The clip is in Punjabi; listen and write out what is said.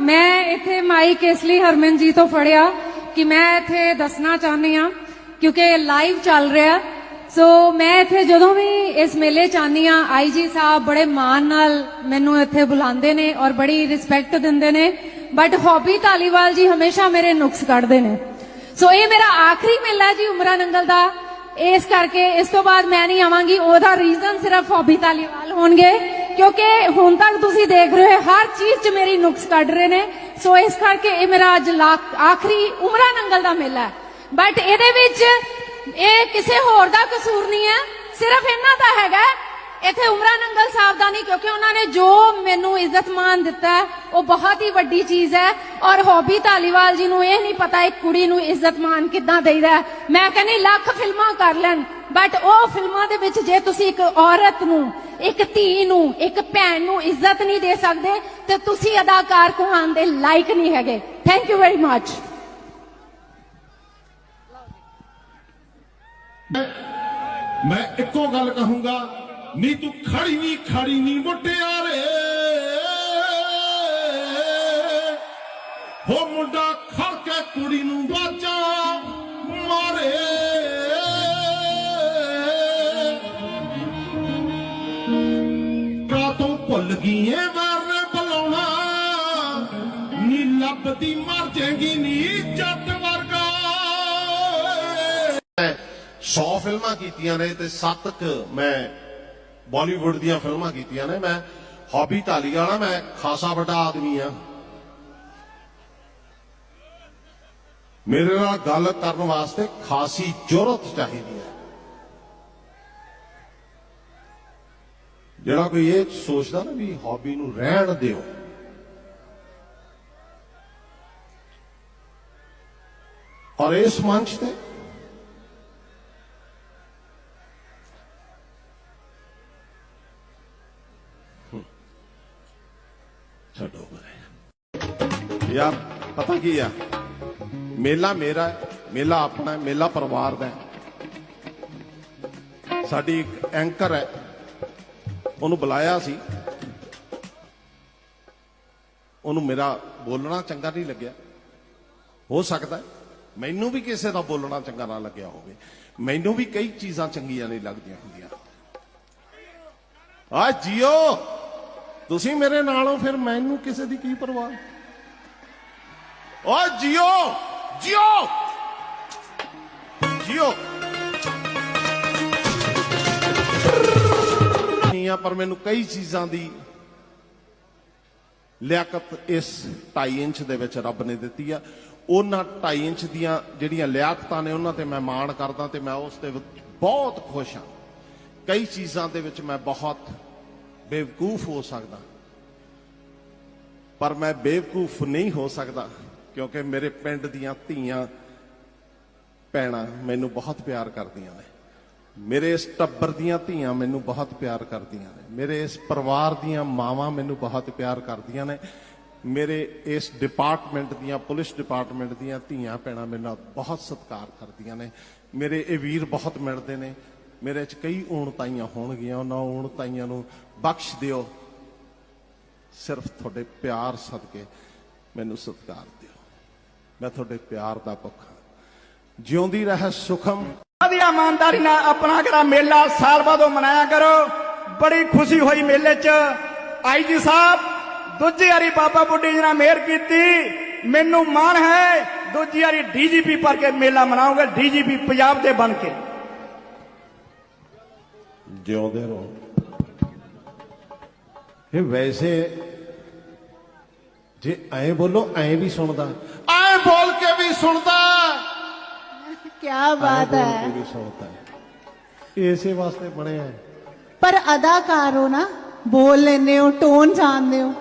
ਮੈਂ ਇੱਥੇ ਮਾਈਕ ਇਸ ਲਈ ਹਰਮਨ ਜੀ ਤੋਂ ਫੜਿਆ ਕਿ ਮੈਂ ਇੱਥੇ ਦੱਸਣਾ ਚਾਹੁੰਦੀ ਆ ਕਿਉਂਕਿ ਲਾਈਵ ਚੱਲ ਰਿਹਾ। ਸੋ ਮੈਂ ਇੱਥੇ ਜਦੋਂ ਵੀ ਇਸ ਮੇਲੇ ਚ ਆ ਆਈਜੀ ਸਾਹਿਬ ਬੜੇ ਮਾਣ ਨਾਲ ਮੈਨੂੰ ਇੱਥੇ ਬੁਲਾਉਂਦੇ ਨੇ ਔਰ ਬੜੀ ਰਿਸਪੈਕਟ ਦਿੰਦੇ ਨੇ। ਬਟ ਹੌਬੀ ਧਾਲੀਵਾਲ ਜੀ ਹਮੇਸ਼ਾ ਮੇਰੇ ਨੁਕਸ ਕੱਢਦੇ ਨੇ। ਸੋ ਇਹ ਮੇਰਾ ਆਖਰੀ ਮੇਲਾ ਜੀ ਉਮਰਾ ਨੰਗਲ ਦਾ। ਇਸ ਕਰਕੇ ਇਸ ਤੋਂ ਬਾਅਦ ਮੈਂ ਨਹੀਂ ਆਵਾਂਗੀ। ਉਹਦਾ ਰੀਜ਼ਨ ਸਿਰਫ ਹੌਬੀ ਧਾਲੀਵਾਲ ਹੋਣਗੇ। ਕਿਉਂਕਿ ਹੁਣ ਤੱਕ ਤੁਸੀਂ ਦੇਖ ਰਹੇ ਹੋ ਹਰ ਚੀਜ਼ 'ਚ ਮੇਰੀ ਨੁਕਸ ਕੱਢ ਰਹੇ ਨੇ। ਸੋ ਇਸ ਕਰਕੇ ਇਹ ਮੇਰਾ ਅੱਜ ਆਖਰੀ ਉਮਰਾ ਨੰਗਲ ਦਾ ਮੇਲਾ ਹੈ। ਬਟ ਇਹਦੇ ਵਿੱਚ ਇਹ ਕਿਸੇ ਹੋਰ ਦਾ ਕਸੂਰ ਨਹੀਂ ਹੈ। ਸਿਰਫ ਇਹਨਾਂ ਦਾ ਹੈਗਾ ਹੈ। ਇੱਥੇ ਉਮਰਾ ਨੰਗਲ ਸਾਹਿਬ ਦਾ ਨਹੀਂ, ਕਿਉਂਕਿ ਉਹਨਾਂ ਨੇ ਜੋ ਮੈਨੂੰ ਇੱਜ਼ਤ ਮਾਨ ਦਿੱਤਾ ਉਹ ਬਹੁਤ ਹੀ ਵੱਡੀ ਚੀਜ਼ ਹੈ। ਔਰ ਹੌਬੀ ਧਾਲੀਵਾਲ ਜੀ ਨੂੰ ਇਹ ਨਹੀਂ ਪਤਾ ਇੱਕ ਕੁੜੀ ਨੂੰ ਇੱਜ਼ਤ ਮਾਨ ਕਿੱਦਾਂ ਦੇਈਦਾ ਹੈ। ਮੈਂ ਕਹਿੰਦੀ, ਲੱਖ ਫਿਲਮਾਂ ਕਰ ਲੈਣ। ਬਟ ਉਹ ਫਿਲਮਾਂ ਦੇ ਵਿੱਚ ਜੇ ਤੁਸੀਂ ਇੱਕ ਔਰਤ ਨੂੰ ਇੱਕ ਧੀ ਨੂੰ, ਇੱਕ ਭੈਣ ਨੂੰ ਇੱਜ਼ਤ ਨਹੀਂ ਦੇ ਸਕਦੇ ਤੇ ਤੁਸੀਂ ਅਦਾਕਾਰ ਕਹਾਣ ਦੇ ਲਾਇਕ ਨਹੀਂ ਹੈਗੇ। ਥੈਂਕ ਯੂ ਵੈਰੀ ਮੱਚ ਮੈਂ ਇੱਕੋ ਗੱਲ ਕਹੂੰਗਾ, ਨੀ ਤੂੰ ਖੜੀ ਨਹੀਂ ਖੜੀ ਨਹੀਂ ਮੁਟਿਆਰੇ ਹੋ ਮੁੰਡਾ ਖੜ ਕੇ ਕੁੜੀ ਨੂੰ ਬਾਜਾ ਮਾਰੇ। ਭੁੱਲ ਗਈ ਏ ਵਾਰੇ ਬੁਲਾਉਣਾ ਨੀ ਲੱਭਦੀ, ਮਰ ਜਾਏਗੀ, ਨੀ ਜੱਟ ਵਰਗਾ। 100 ਫਿਲਮਾਂ ਕੀਤੀਆਂ ਨੇ ਤੇ 7 ਕ ਮੈਂ ਬਾਲੀਵੁੱਡ ਦੀਆਂ ਫਿਲਮਾਂ ਕੀਤੀਆਂ ਨੇ। ਮੈਂ ਹੌਬੀ ਧਾਲੀ ਵਾਲਾ, ਮੈਂ ਖਾਸਾ ਵੱਡਾ ਆਦਮੀ ਆ ਮੇਰੇ ਨਾਲ ਗੱਲ ਕਰਨ ਵਾਸਤੇ ਖਾਸੀ ਜੁਰਤ ਚਾਹੀਦੀ ਜਿਹੜਾ ਕੋਈ ਇਹ ਸੋਚਦਾ ਨਾ ਵੀ ਹੌਬੀ ਨੂੰ ਰਹਿਣ ਦਿਓ। ਔਰ ਇਸ ਮੰਚ ਤੇ ਛੱਡੋ ਪਰੇ ਯਾਰ ਪਤਾ ਕੀ ਆ? ਮੇਲਾ ਮੇਰਾ ਹੈ, ਮੇਲਾ ਆਪਣਾ ਹੈ, ਮੇਲਾ ਪਰਿਵਾਰ ਦਾ ਹੈ। ਸਾਡੀ ਇੱਕ ਐਂਕਰ ਹੈ। ਉਹਨੂੰ ਬੁਲਾਇਆ ਸੀ। ਉਹਨੂੰ ਮੇਰਾ ਬੋਲਣਾ ਚੰਗਾ ਨਹੀਂ ਲੱਗਿਆ। ਹੋ ਸਕਦਾ ਮੈਨੂੰ ਵੀ ਕਿਸੇ ਦਾ ਬੋਲਣਾ ਚੰਗਾ ਨਾ ਲੱਗਿਆ ਹੋਵੇ। ਮੈਨੂੰ ਵੀ ਕਈ ਚੀਜ਼ਾਂ ਚੰਗੀਆਂ ਨਹੀਂ ਲੱਗਦੀਆਂ ਹੁੰਦੀਆਂ। ਆ ਜੀਓ, ਤੁਸੀਂ ਮੇਰੇ ਨਾਲ ਹੋ ਫਿਰ ਮੈਨੂੰ ਕਿਸੇ ਦੀ ਕੀ ਪਰਵਾਹ? ਓ ਜੀਓ ਜੀਓ ਜੀਓ। ਨਹੀਂ ਪਰ ਮੈਨੂੰ ਕਈ ਚੀਜ਼ਾਂ ਦੀ ਲਿਆਕਤ ਇਸ 2.5 ਇੰਚ ਦੇ ਵਿੱਚ ਰੱਬ ਨੇ ਦਿੱਤੀ ਆ। ਉਹਨਾਂ 2.5 ਇੰਚ ਦੀਆਂ ਜਿਹੜੀਆਂ ਲਿਆਕਤਾਂ ਨੇ, ਉਹਨਾਂ ਤੇ ਮੈਂ ਮਾਣ ਕਰਦਾ ਤੇ ਮੈਂ ਉਸ ਦੇ ਬਹੁਤ ਖੁਸ਼ ਹਾਂ। ਕਈ ਚੀਜ਼ਾਂ ਦੇ ਵਿੱਚ ਮੈਂ ਬਹੁਤ ਬੇਵਕੂਫ ਹੋ ਸਕਦਾ। ਪਰ ਮੈਂ ਬੇਵਕੂਫ ਨਹੀਂ ਹੋ ਸਕਦਾ, ਕਿਉਂਕਿ ਮੇਰੇ ਪਿੰਡ ਦੀਆਂ ਧੀਆਂ, ਭੈਣਾਂ ਮੈਨੂੰ ਬਹੁਤ ਪਿਆਰ ਕਰਦੀਆਂ ਨੇ। ਮੇਰੇ ਇਸ ਟੱਬਰ ਦੀਆਂ ਧੀਆਂ ਮੈਨੂੰ ਬਹੁਤ ਪਿਆਰ ਕਰਦੀਆਂ ਨੇ। ਮੇਰੇ ਇਸ ਪਰਿਵਾਰ ਦੀਆਂ ਮਾਵਾਂ ਮੈਨੂੰ ਬਹੁਤ ਪਿਆਰ ਕਰਦੀਆਂ ਨੇ। ਮੇਰੇ ਇਸ ਡਿਪਾਰਟਮੈਂਟ ਦੀਆਂ, ਪੁਲਿਸ ਡਿਪਾਰਟਮੈਂਟ ਦੀਆਂ ਧੀਆਂ ਭੈਣਾਂ ਮੇਰੇ ਨਾਲ ਬਹੁਤ ਸਤਿਕਾਰ ਕਰਦੀਆਂ ਨੇ। ਮੇਰੇ ਇਹ ਵੀਰ ਬਹੁਤ ਮਿਲਦੇ ਨੇ। ਮੇਰੇ 'ਚ ਕਈ ਊਣਤਾਈਆਂ ਹੋਣਗੀਆਂ। ਉਹਨਾਂ ਊਣਤਾਈਆਂ ਨੂੰ ਬਖਸ਼ ਦਿਓ। ਸਿਰਫ ਤੁਹਾਡੇ ਪਿਆਰ ਸਦਕੇ ਮੈਨੂੰ ਸਤਿਕਾਰ ਦਿਓ। ਮੈਂ ਤੁਹਾਡੇ ਪਿਆਰ ਦਾ ਭੁੱਖਾ ਜਿਉਂਦੀ ਰਹਿ ਸੁਖਮ। ਵਧੀਆ ਇਮਾਨਦਾਰੀ ਨਾਲ ਆਪਣਾ ਕਰਾ ਮੇਲਾ ਸਾਲ ਬਾਅਦੋਂ ਮਨਾਇਆ ਕਰੋ। ਬੜੀ ਖੁਸ਼ੀ ਹੋਈ ਮੇਲੇ 'ਚ। ਆਈ ਜੀ ਸਾਹਿਬ ਦੂਜੀ ਵਾਰੀ ਬਾਬਾ ਬੁੱਢੀ ਜੀ ਨਾਲ ਮਿਹਰ ਕੀਤੀ। ਮੈਨੂੰ ਮਾਣ ਹੈ ਦੂਜੀ ਵਾਰੀ ਡੀਜੀਪੀ ਪਰ ਕੇ ਮੇਲਾ ਮਨਾਉਂਗੇ ਡੀਜੀਪੀ ਪੰਜਾਬ ਦੇ ਬਣ ਕੇ। ਜਿਉਂਦੇ ਰਹੋ। ਇਹ ਵੈਸੇ ਜੇ ਐਂ ਬੋਲੋ ਐਂ ਵੀ ਸੁਣਦਾ। ਐਂ ਬੋਲ ਕੇ ਵੀ ਸੁਣਦਾ। ਕੀ ਬਾਤ ਹੈ। ਸ਼ੌਤ ਹੈ। ਇਸੇ ਵਾਸਤੇ ਬਣਿਆ ਪਰ ਅਦਾਕਾਰ ਹੋ ਨਾ ਬੋਲ ਲੈਨੇ ਹੋ ਟੋਨ ਜਾਣਦੇ ਹੋ।